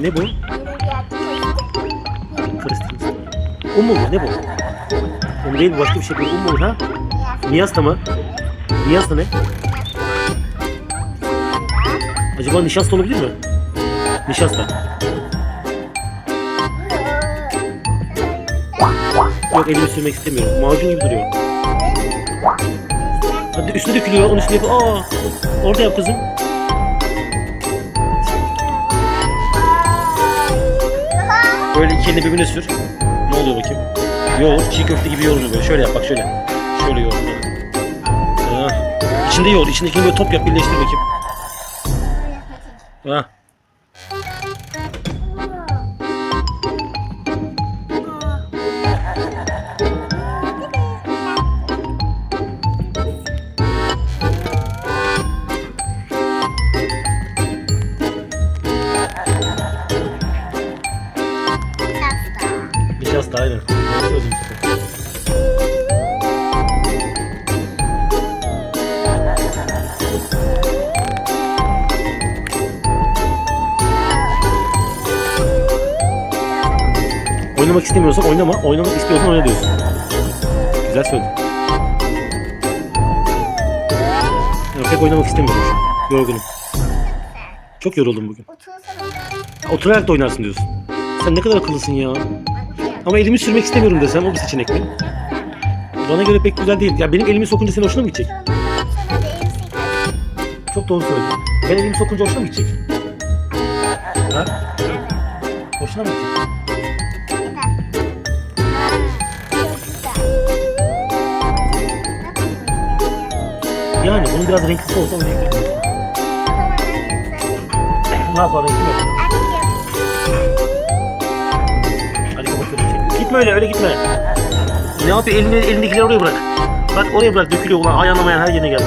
Ne bu? Kristin. Un mu bu? Ne bu? Un değil başka bir şey. Bu un mu ha? Niyasta mı? Niyasta ne? Acaba nişasta olabilir mi? Nişasta. Yok elimi sürmek istemiyorum. Macun gibi duruyor. Hadi üstüne dökülüyor. Onun üstüne yap. Aa, orada yap kızım. Böyle iki elini birbirine sür. Ne oluyor bakayım? Yoğurt, çiğ köfte gibi yoğurun böyle. Şöyle yap bak şöyle. Şöyle yoğur. Ha. İçinde yoğur. İçindekini böyle top yap birleştir bakayım. Ha. Söyledin Mustafa. Oynamak istemiyorsan oynama. Oynamak istiyorsan oyna diyorsun. Güzel söyledin. Ya pek oynamak istemiyorum. Yorgunum. Çok yoruldum bugün. Oturarak da oynarsın diyorsun. Sen ne kadar akıllısın ya. Ama elimi sürmek istemiyorum desem o bir seçenek mi? Bana göre pek güzel değil. Ya benim elimi sokunca senin hoşuna mı gidecek? Çok doğru söyledin. Ben elimi sokunca hoşuna mı gidecek? Ha? Hoşuna mı gidecek? Yani bunun biraz renklisi olsa oynayabilirim. Ne yapalım Gitme öyle öyle gitme. Ne yapıyor elini, elindekileri oraya bırak. Bak oraya bırak dökülüyor ulan ayağınamayan her yerine geldi.